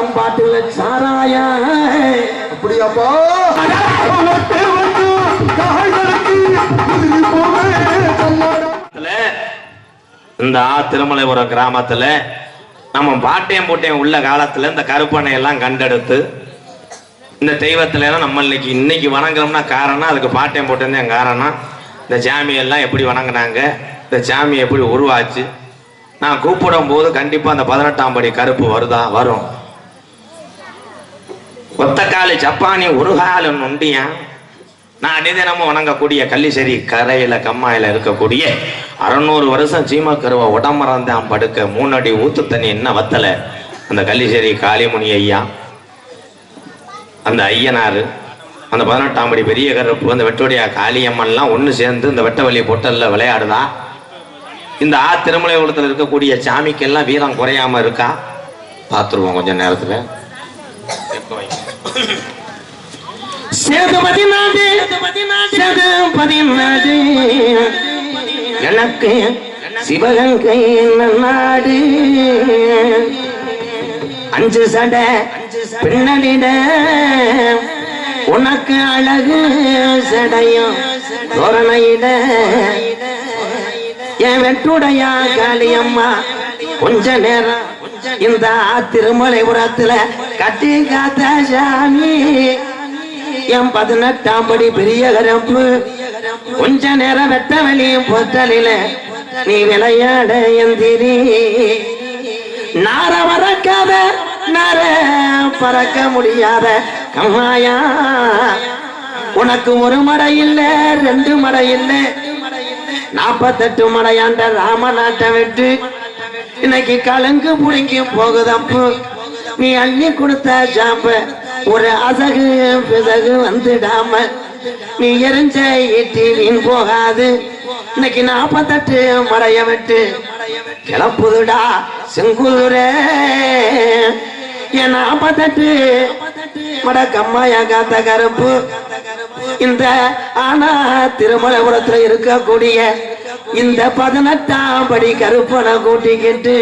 பழம்பாட்டுல சாராயா அப்படியாப்பா? கிராமத்துல, இந்த ஆ திருமலைபுரம் கிராமத்துல நம்ம பாட்டையும் பூட்டையும் உள்ள காலத்துல இந்த கருப்பனை எல்லாம் கண்டெடுத்து இந்த தெய்வத்துல எல்லாம் நம்ம இன்னைக்கு இன்னைக்கு வணங்குறோம்னா காரணம் அதுக்கு பாட்டையும் போட்டையும் தான் காரணம். இந்த சாமி எல்லாம் எப்படி வணங்குனாங்க இந்த சாமி எப்படி உருவாச்சு? நான் கூப்பிடும் போது கண்டிப்பா அந்த பதினெட்டாம் படி கருப்பு வருதா வரும். ஒத்தக்காலி ஜப்பானி உருகாலு நொண்டியா? நான் அடிதினமும் வணங்கக்கூடிய கள்ளிசேரி கரையில கம்மாயில இருக்கக்கூடிய அறநூறு வருஷம் சீமக்கருவ உடம்பறந்தான் படுக்க மூணடி ஊத்து தண்ணி என்ன வத்தல? அந்த கள்ளிசேரி காளிமுனி ஐயா. அந்த ஐயனாரு அந்த பதினெட்டாம் படி பெரிய கருப்பு அந்த வெட்டுடைய காளியம்மன்லாம் ஒன்று சேர்ந்து இந்த வெட்டவெளி பொட்டல்ல விளையாடுதா? இந்த ஆ திருமலைகுளத்தில் இருக்கக்கூடிய சாமிக்கெல்லாம் வீரம் குறையாம இருக்கா? பார்த்துருவோம் கொஞ்சம் நேரத்தில். சேதுபதி நாடு சேதுபதி நாடு எனக்கு சிவகங்கை நாடு. அஞ்சு சடை பின்னலிட உனக்கு அழகு சடையும் தோரணையிட. என் வெட்டுடையா காளியம்மா கொஞ்ச நேரம் இந்த திருமலைபுரத்துல கட்டி காத்த சாமி. என் பதினெட்டாம் படி பெரிய கரம்பு. கொஞ்ச நேரம் வெட்ட வெளியும் பொத்தலில நீ விளையாட எந்திரி. நார மறக்காத நார பறக்க முடியாத கம்மாயா. உனக்கு ஒரு மடை இல்ல ரெண்டு மடை இல்ல. நாப்பத்தெட்டு மடையாண்ட ராமநாட்டை விட்டு இன்னைக்கு கலங்கு புடுங்கி போகுதப்பு நீ அள்ளி கொடுத்த சாப்ப ஒரு அசகு பிசகு வந்துடாம. நீ எரிஞ்ச ஈட்டி வீண் போகாது. இன்னைக்கு நாப்பத்தட்டு மடைய விட்டு கிளப்புதுடா செங்குதுரே என் நாப்பத்தட்டு மட கம்மாயா காத்த கருப்பு. இந்த ஆனா திருமலபுரத்துல இருக்கக்கூடிய இந்த பதினெட்டாம் படி கருப்பனை கூட்டிக்கிட்டு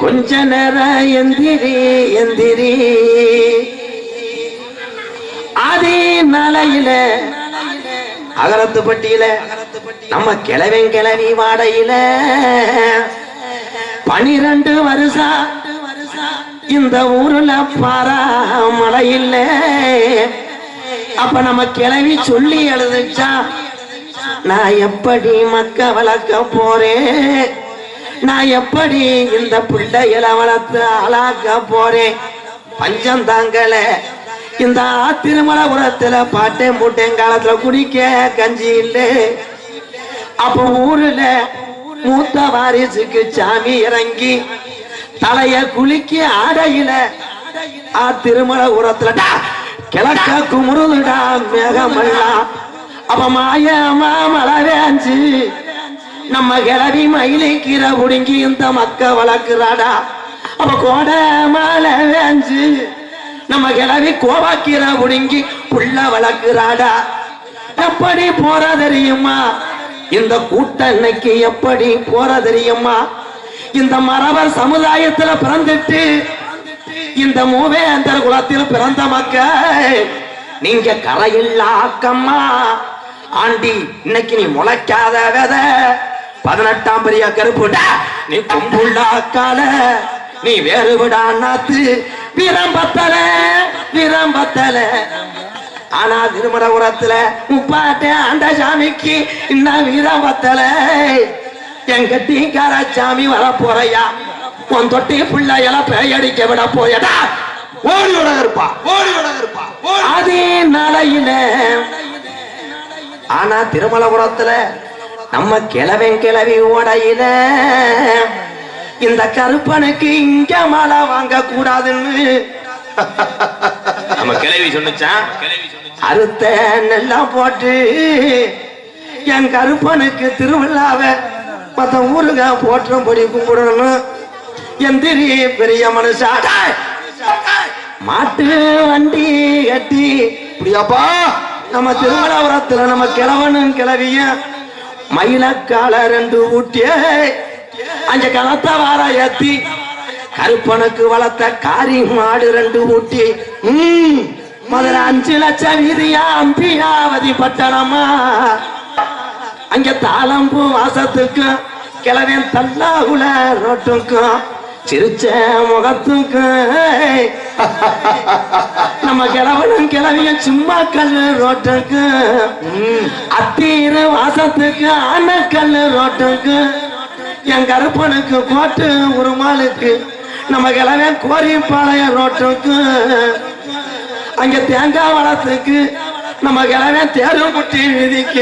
கொஞ்ச நேரம் எந்திரி எந்திரி. அதே நாளையில அகரத்து பட்டியில நம்ம கிழவன் கிளவி வாடையில. பனிரெண்டு வருஷம் இந்த ஊர்ல பாரா மழை இல்ல. அப்ப நம்ம கிளவி சொல்லி எழுதுச்சா நான் எப்படி மக்க வளர்க்க போறேன்? நான் எப்படி இந்த பிள்ளைகளை வளர்த்து அழாக்க போறேன்? பஞ்சம் தாங்கல. இந்த திருமலபுரத்துல பாட்டேன் பூட்டேன் காலத்துல குடிக்க கஞ்சி இல்லை. அப்ப ஊருல மூத்த வாரிசுக்கு சாமி இறங்கி தலைய குளிக்க ஆடையில ஆ திருமல உரத்துல டா, கிழக்க குமுறுதுடா மேகமல்லா அப்ப மாயமா மாமலை நம்ம கிளவி மயிலை கீரை புடுங்கி இந்த மக்க வளர்க்குறாடா. அப்ப கோடை மாலை நம்ம கிளவி கோவாக்கீரை புடுங்கி புள்ள வளர்க்குறாடா. எப்படி போற தெரியுமா? இந்த கூட்டன்னைக்கு எப்படி போற தெரியுமா? இந்த மரவர் சமுதாயத்துல பிறந்துட்டு இந்த மூவேந்தர் குலத்தில் பிறந்த மக்கள் நீங்க கரையில்லா அக்கம்மா ஆண்டி இன்னைக்கு நீ முளைக்காத வித. பதினெட்டாம் பெரிய கருப்புடா நீ கும்புள்ளா கால. நீ வேறு விடா நாத்து. வீரம் பத்தல வீரம் பத்தல. ஆனா திருமணபுரத்துல முப்பாட்ட அந்த சாமிக்கு இன்னும் வீரம் பத்தல. எங்க டீக்கார சாமி வர போறையா உன் தொட்டி பிள்ளைகள பேயடிக்க விட போயடா. ஓடி விட இருப்பா ஓடி விட இருப்பா அதே நாளையில ஆனா திருமலபுரத்துல நம்ம கிழவன் கிளவி ஓடையில இந்த கருப்பனுக்கு இங்க மழை வாங்க கூடாதுன்னு. நம்ம கிளவி சொன்னுச்சா? அறுத்த நெல்லாம் போட்டு என் கருப்பனுக்கு திருவிழாவை மத்த ஊருக போற்றும்படி கும்பிடணும். எந்திரி பெரிய மனுஷா மாட்டு வண்டி கட்டி அப்படியாப்பா? நம்ம திருமலாபுரத்துல நம்ம கிழவனும் கிளவியும் மயிலக்கால ரெண்டு ஊட்டிய அஞ்ச கலத்த வார ஏத்தி கருப்பனுக்கு வளர்த்த காரி மாடு ரெண்டு ஊட்டி. உம் முதல்ல அஞ்சு லட்சம் வீதியா அம்பியாவதி பட்டணமா? அங்க தாளம்பூ வாசத்துக்கும் கிளவன் தல்லாகுல ரோட்டுக்கும் சிரிச்ச முகத்துக்கும் நம்ம கிழவனும் கிளவியும் சும்மா கல்லு ரோட்டுக்கும் அத்தீர வாசத்துக்கு ஆனக்கல்லு ரோட்டுக்கு. என் கருப்பனுக்கு கோட்டு உருமாளுக்கு நம்ம கிழவன் கோரிப்பாளையம் ரோட்டுக்கு. அங்க தேங்காய் வளத்துக்கு. நம்ம கிழவன் தேர்வு முட்டி விதிக்க.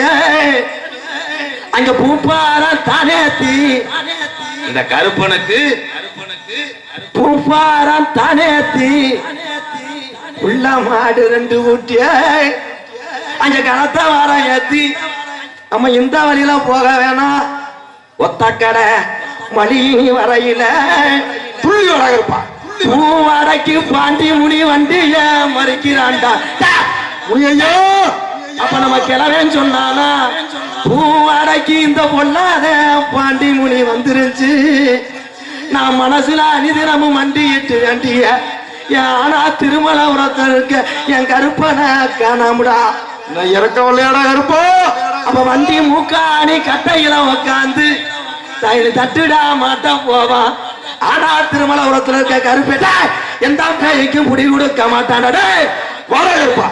அங்க பூப்பார தானேத்தி இந்த கருப்பனுக்கு பூப்பாரம் தானேத்தி உள்ள மாடு ரெண்டு ஊட்டிய. அங்க கனத்த வாரம் ஏத்தி. நம்ம இந்த வழியில போக வேணாம். ஒத்த கடை மணி வரையில புள்ளியோட இருப்பா பூவாடைக்கு பாண்டி முனி வண்டிய மறிக்கிறான்டா. டா! முனியையா அப்ப நம்ம கிளவேன்னு சொன்னானா. பூவாடைக்கு இந்த பொல்லாத பாண்டி முனி வந்துருச்சு. நான் மனசுல அனிதினமும் மண்டிட்டு வேண்டிய ஆனா திருமலபுரத்தில் இருக்க என் கருப்பனை காணாமுடா. நான் இறக்க விளையாட இருப்பா அப்ப வண்டி மூக்காணி கட்டையில உக்காந்து தயிர் தட்டுடா மாட்ட போவான் ஆனா திருமலபுரத்தில் இருக்க கருப்பேட்டா எந்த பேய்க்கும் முடி கொடுக்க மாட்டான்டா டேய். வாட இருப்பா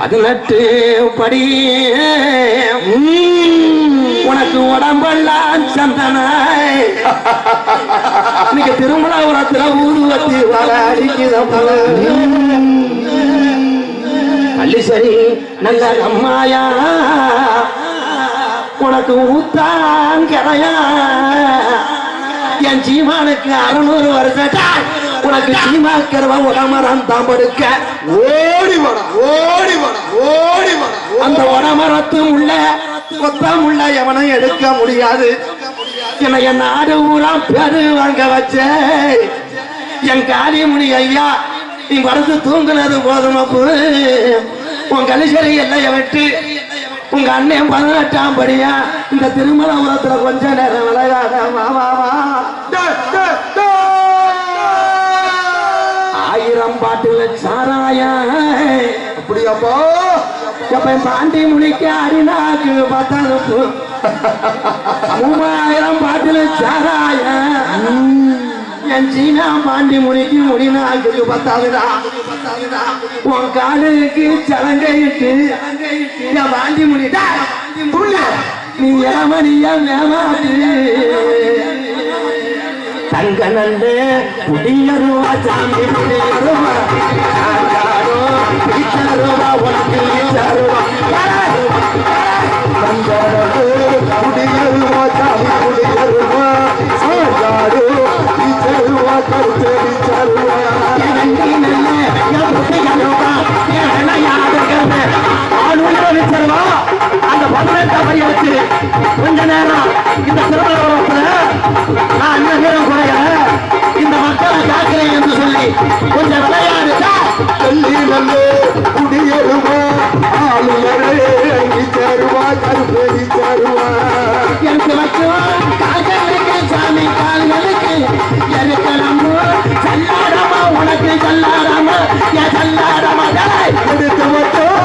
பதினெட்டு படி. உனக்கு உடம்பெல்லாம் சந்தனாய் இன்னைக்கு திருமலாபுரத்துல ஊதுவத்தி பள்ளி சரி நல்ல அம்மாயா. உனக்கு ஊத்தாங்கிறயா என் சீமானுக்கு அறுநூறு வருஷம். உனக்கு சீமாக்கிறவ உடமரம் தான் படுக்க. ஓடி வாடா ஓடி வாடா ஓடி வாடா. அந்த உடமரத்து உள்ள கொத்தம் உள்ள எவனும் எடுக்க முடியாது. என்னை என் நாடு ஊரா பெரு வாங்க வச்ச. என் காரியமுனி ஐயா நீ வரது தூங்குனது போதுமப்பு உன் கலிசரி எல்லைய விட்டு உங்க அண்ணன் பதினெட்டாம் படியா? இந்த திருமணபுரத்துல கொஞ்ச நேரம் விளையாட வா வா வா. ஆயிரம் பாட்டுல சாராயா அப்படியாப்பா? எப்ப பாண்டி முடிக்க அடிநாக்கு பத்தனுப்பு மூவாயிரம் பாட்டில் சாராய. என் சீனா பாண்டி முடிக்கு முடிநாக்கு பத்தாதுடா. உன் காலுக்கு சலங்கையிட்டு என் பாண்டி முடிட்டா நீ இளமணியா மேமாட்டு தங்க நண்டு குடியருவா சாமி குடியருவா. கொஞ்ச நேரம் இந்த திருமணத்துல நான் அந்த நேரம் குறைய இந்த மக்களை காக்கிறேன் என்று சொல்லி கொஞ்சம் விளையாடு கல்லி நல்லே குடியருவா ஆளுநரே இச்சருவா கருத்தேடி சருவா எனக்கு வைக்கும் கால்களுக்கு சாமி கால்களுக்கு எருக்கலம்பு சல்லாடமா உனக்கு சல்லாடமா என் சல்லாடமா டேய். எடுத்து வச்சோம்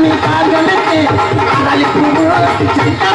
கால்களுக்கு சாமி கால்களுக்கு அரளி பூவு, சல்லாடமா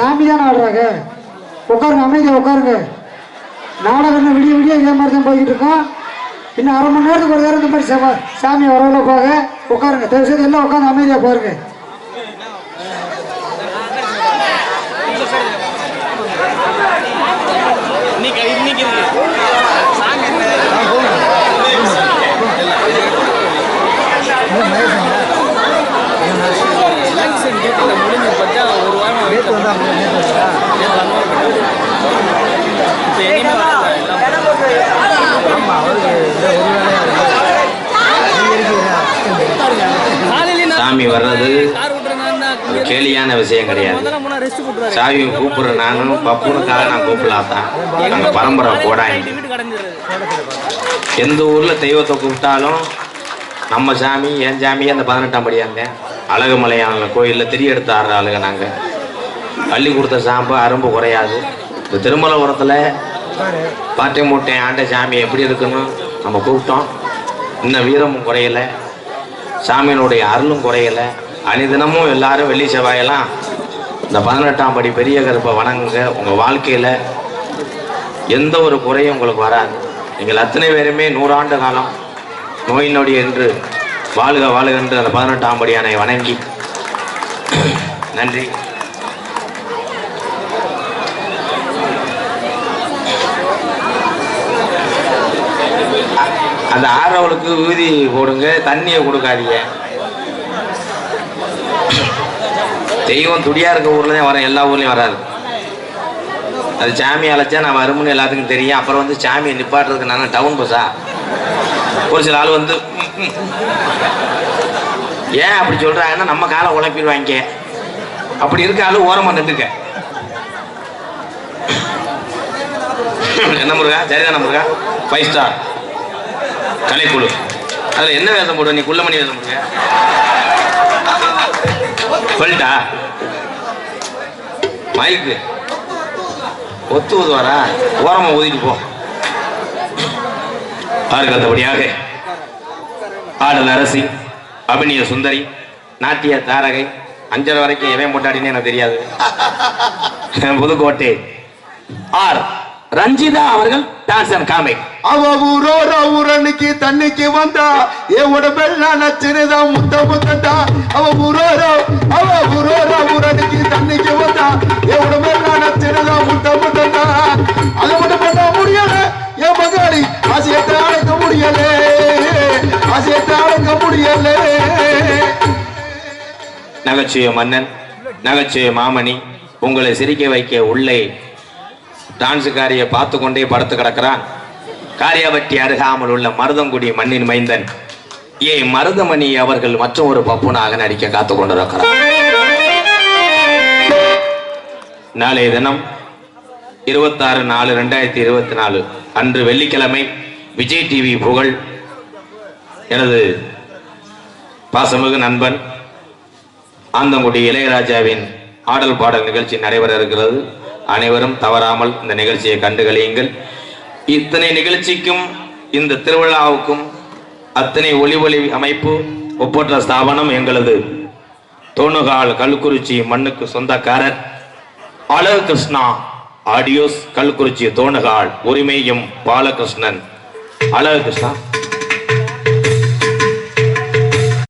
சாமி தான் ஆடுறாங்க? உட்காருங்க அமைதியாக உட்காருங்க. நாடகம் இன்னும் விடிய விடிய இதே மாதிரி தான் போய்கிட்டு இருக்கோம். இன்னும் அரை மணி நேரத்துக்கு ஒரு நேரம் இந்த மாதிரி சா- சாமி வரவுல போக. உட்காருங்க தயவுசெய்து எல்லாம் உட்காந்து அமைதியாக பாருங்க எலெக்ஷன் டேட்டில் முடிஞ்சு பார்த்தா ஒரு வாரம் நேற்று வந்தாங்க சாமி வர்றது ஒரு கேலியான விஷயம் கிடையாது. சாமி கூப்பிடுற நானும் பப்புனுக்காக நான் கூப்பிடலாத்தான் நாங்க பரம்பரை போடாங்க எந்த ஊர்ல தெய்வத்தை கூப்பிட்டாலும் நம்ம சாமி என் சாமி அந்த பதினெட்டாம் படியாங்க அழகுமலையான கோயிலில் திரி எடுத்து ஆடுற ஆளுங்க நாங்கள் அள்ளி கொடுத்த சாம்பு அரும்பு குறையாது. இந்த திருமலபுரத்தில் பாட்டை மூட்டை ஆண்ட சாமி எப்படி இருக்குன்னு நம்ம கூப்பிட்டோம். இன்னும் வீரமும் குறையலை. சாமியினுடைய அருளும் குறையலை. அனிதினமும் எல்லாரும் வெள்ளி செவ்வாயெல்லாம் இந்த பதினெட்டாம் படி பெரிய கருப்பை வணங்குங்க. உங்கள் வாழ்க்கையில் எந்த ஒரு குறையும் உங்களுக்கு வராது. நீங்கள் அத்தனை பேருமே நூறாண்டு காலம் நோய் நொடி என்று வாழ்க வாழ்க என்று அந்த பதினெட்டாம் படியானை வணங்கி நன்றி. அந்த ஆறவளுக்கு ஊதி போடுங்க தண்ணியை கொடுக்காதீங்க. தெய்வம் துடியா இருக்க ஊர்ல தான் வரேன் எல்லா ஊர்லயும் வராது. அது சாமி அழைச்சா நான் வரும்னு எல்லாத்துக்கும் தெரியும். அப்புறம் வந்து சாமியை நிப்பாட்டுறதுக்கு நான் டவுன் பஸ்ஸா ஒரு சில ஆள் வந்து ஏன் அப்படி சொல்றாங்கன்னா நம்ம காலை உழைப்பிடுவாங்க அப்படி இருக்க ஆளு ஓரமா நின்றுக்க. என்ன முருகா? சரிதான முருகா? Five star கலைக்குழு. அதுல என்ன வேதம் போடுவ? நீ குள்ளமணி வேதம் போடுங்க சொல்லிட்டா? மைக்கு. ஒத்து ஊதுவாரா? ஓரமா ஊதிட்டு போ. பாருங்க அடுத்தபடியாக ஆடல் அரசி அபிநய சுந்தரி நாட்டிய தாரகை அஞ்சரை வரைக்கும் எவன் போட்டாடினே எனக்கு தெரியாது. புதுக்கோட்டை. ஆர். ரஞ்சிதா அவர்கள் அண்ட் காமிக் அவ ஊரோர ஊரனுக்கு தண்ணிக்கு வந்தா என் உடம்பெல்லாம் நச்சுனுதான் முத்த முத்தண்டா. அவ ஊரோர அவ ஊரோர ஊரனுக்கு தண்ணிக்கு வந்தா என் உடம்பெல்லாம் நச்சுனுதான் முத்த முத்தண்டா. அதை மட்டும் பண்ண முடியல? என் மகாளி ஆசையத்தை அடக்க முடியல. ஆசையத்தை அடக்க முடியல. நகைச்சுவை மன்னன் நகைச்சுவை மாமணி உங்களை சிரிக்க வைக்க உள்ளே டான்ஸுக்காரியை பார்த்து கொண்டே படுத்து கிடக்கிறான். காரியாவட்டி அருகாமல் உள்ள மருதங்குடி மண்ணின் மைந்தன். ஏ மருதமணி அவர்கள் மற்றும் ஒரு பப்புனாக நடிக்க காத்து கொண்டிருக்கிறார் நாளைய தினம் இருபத்தாறு நாலு ரெண்டாயிரத்தி இருபத்தி நாலு அன்று வெள்ளிக்கிழமை விஜய் டிவி புகழ் எனது பாசமிகு நண்பன் ஆந்தங்குடி இளையராஜாவின் ஆடல் பாடல் நிகழ்ச்சி நடைபெற இருக்கிறது. அனைவரும் தவறாமல் இந்த நிகழ்ச்சியை கண்டுகளியுங்கள். இத்தனை நிகழ்ச்சிக்கும் இந்த திருவிழாவுக்கும் அத்தனை ஒளி ஒளி அமைப்பு ஒப்பற்ற ஸ்தாபனம் எங்களது தோணுகால் கல்குறிச்சி மண்ணுக்கு சொந்தக்காரர் அழகு கிருஷ்ணா ஆடியோஸ் கல்குறிச்சி தோணுகால் உரிமையும் பாலகிருஷ்ணன். அழகு கிருஷ்ணா